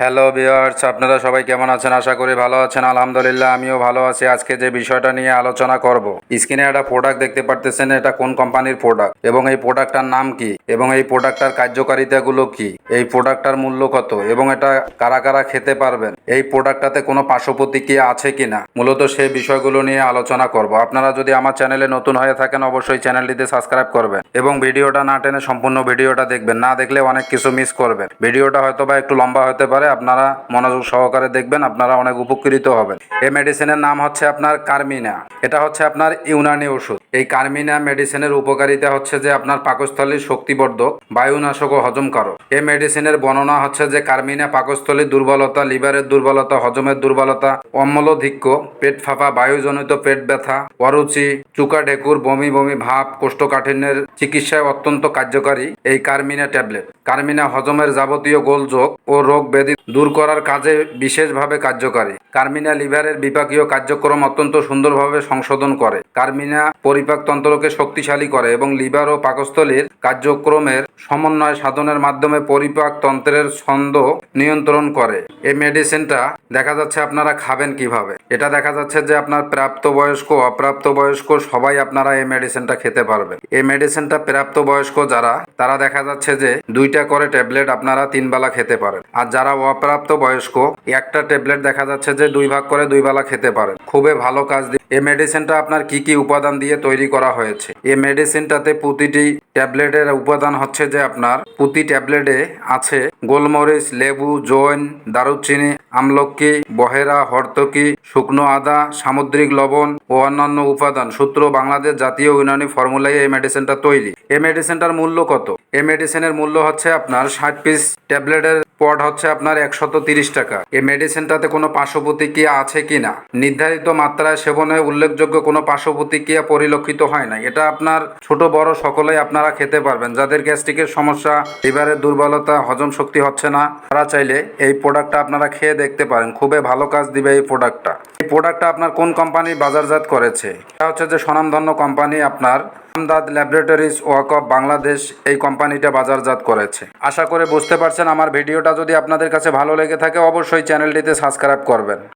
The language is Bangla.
হ্যালো বিয়ার্স আপনারা সবাই কেমন আছেন? আশা করি ভালো আছেন। আলহামদুলিল্লাহ, আমিও ভালো আছি। আজকে যে বিষয়টা নিয়ে আলোচনা করব, স্ক্রিনে একটা প্রোডাক্ট দেখতে পারতেছেন, এটা কোন কোম্পানির প্রোডাক্ট এবং এই প্রোডাক্টটার নাম কি? এবং এই প্রোডাক্টটার কার্যকারিতাগুলো কি? এই প্রোডাক্টটার মূল্য কত এবং এটা কারা কারা খেতে পারবেন? এই প্রোডাক্টটাতে কোনো পার্শ্ব প্রতিক্রিয়া আছে কিনা? মূলত সেই বিষয়গুলো নিয়ে আলোচনা করব। আপনারা যদি আমার চ্যানেলে নতুন হয়ে থাকেন, অবশ্যই চ্যানেলটিতে সাবস্ক্রাইব করবেন এবং ভিডিওটা না টেনে সম্পূর্ণ ভিডিওটা দেখবেন। না দেখলে অনেক কিছু মিস করবেন। ভিডিওটা হয়তো বা একটু লম্বা হতে পারে, আপনারা মনোযোগ সহকারে দেখবেন, আপনারা অনেক উপকৃত হবেন। এই মেডিসিনের নাম হচ্ছে আপনার কার্মিনা। এটা হচ্ছে আপনার ইউনানি ওষুধ। এই কার্মিনা মেডিসিনের উপকারিতা হচ্ছে যে আপনার পাকস্থলীর শক্তিবর্ধক, বায়ুনাশক ও হজমকারক। এই মেডিসিনের বর্ণনা হচ্ছে যে কার্মিনা পাকস্থলীর দুর্বলতা, লিভারের দুর্বলতা, হজমের দুর্বলতা, অম্লধিক্য, পেট ফাঁপা, বায়ুজনিত পেট ব্যথা, অরুচি, চুকা ঢেকুর, বমি বমি ভাব, কোষ্ঠকাঠিন্যের চিকিৎসায় অত্যন্ত কার্যকারী এই কার্মিনা ট্যাবলেট। কার্মিনা হজমের যাবতীয় গোলযোগ ও রোগ ব্যাধি দূর করার কাজে বিশেষভাবে কার্যকারী। কার্মিনা লিভারের বিপাকীয় কার্যক্রম অত্যন্ত সুন্দরভাবে সংশোধন করে। কার্মিনা পরিপাক তন্ত্রকে শক্তিশালী করে এবং লিভার ও পাকস্থলীর কার্যক্রমের সমন্বয় সাধনের মাধ্যমে পরিপাক তন্ত্রের ছন্দ নিয়ন্ত্রণ করে। এই মেডিসিনটা দেখা যাচ্ছে আপনারা খাবেন কীভাবে। এটা দেখা যাচ্ছে যে আপনার প্রাপ্তবয়স্ক, অপ্রাপ্তবয়স্ক সবাই আপনারা এই মেডিসিনটা খেতে পারবেন। এই মেডিসিনটা প্রাপ্তবয়স্ক যারা, তারা দেখা যাচ্ছে যে দুইটা করে ট্যাবলেট আপনারা তিন বেলা খেতে পারেন। আর যারা অপ্রাপ্ত বয়স্ক একটা ট্যাবলেট দেখা যাচ্ছে যে দুই ভাগ করে দুই বেলা খেতে পারেন। খুবই ভালো কাজ এই মেডিসিনটা আপনার কি কি উপাদান দিয়ে তৈরি করা হয়েছে? এই মেডিসিনটাতে প্রতিটি ট্যাবলেটের উপাদান হচ্ছে যে আপনার প্রতি ট্যাবলেটে আছে গোলমরিচ, লেবু, জৈন, দারুচিনি, আমলকি, বহেরা, হর্তকি, শুকনো আদা, সামুদ্রিক লবণ ও অন্যান্য উপাদান। সূত্র বাংলাদেশ জাতীয় ইউনানি ফর্মুলায় এই মেডিসিনটা তৈরি। এই মেডিসিনটার মূল্য কত? এই মেডিসিনের মূল্য হচ্ছে আপনার ষাট পিস ট্যাবলেটের পট হচ্ছে আপনার একশত তিরিশ টাকা। এই মেডিসিনটাতে কোনো পার্শ্ব প্রতিক্রিয়া আছে কিনা? নির্ধারিত মাত্রায় সেবনে উল্লেখযোগ্য কোনো পার্শ্ব প্রতিক্রিয়া পরিলক্ষিত হয় না এটা আপনার ছোট বড় সকলেই আপনারা খেতে পারবেন। যাদের গ্যাস্ট্রিকের সমস্যা, লিভারের দুর্বলতা, হজম শক্তি হচ্ছে না, তারা চাইলে এই প্রোডাক্টটা আপনারা খেয়ে দেখতে পারেন। খুবই ভালো কাজ দিবে এই প্রোডাক্টটা এই প্রোডাক্টটা আপনার কোন কোম্পানি বাজারজাত করেছে? এটা হচ্ছে যে স্বনামধন্য কোম্পানি আপনার আমদাদ ল্যাবরেটরিজ ওয়াকফ বাংলাদেশ এই কোম্পানিটা বাজারজাত করেছে। আশা করে বুঝতে পারছেন, আমার ভিডিওটা যদি আপনাদের কাছে ভালো লেগে থাকে, অবশ্যই চ্যানেলটিতে সাবস্ক্রাইব করবেন।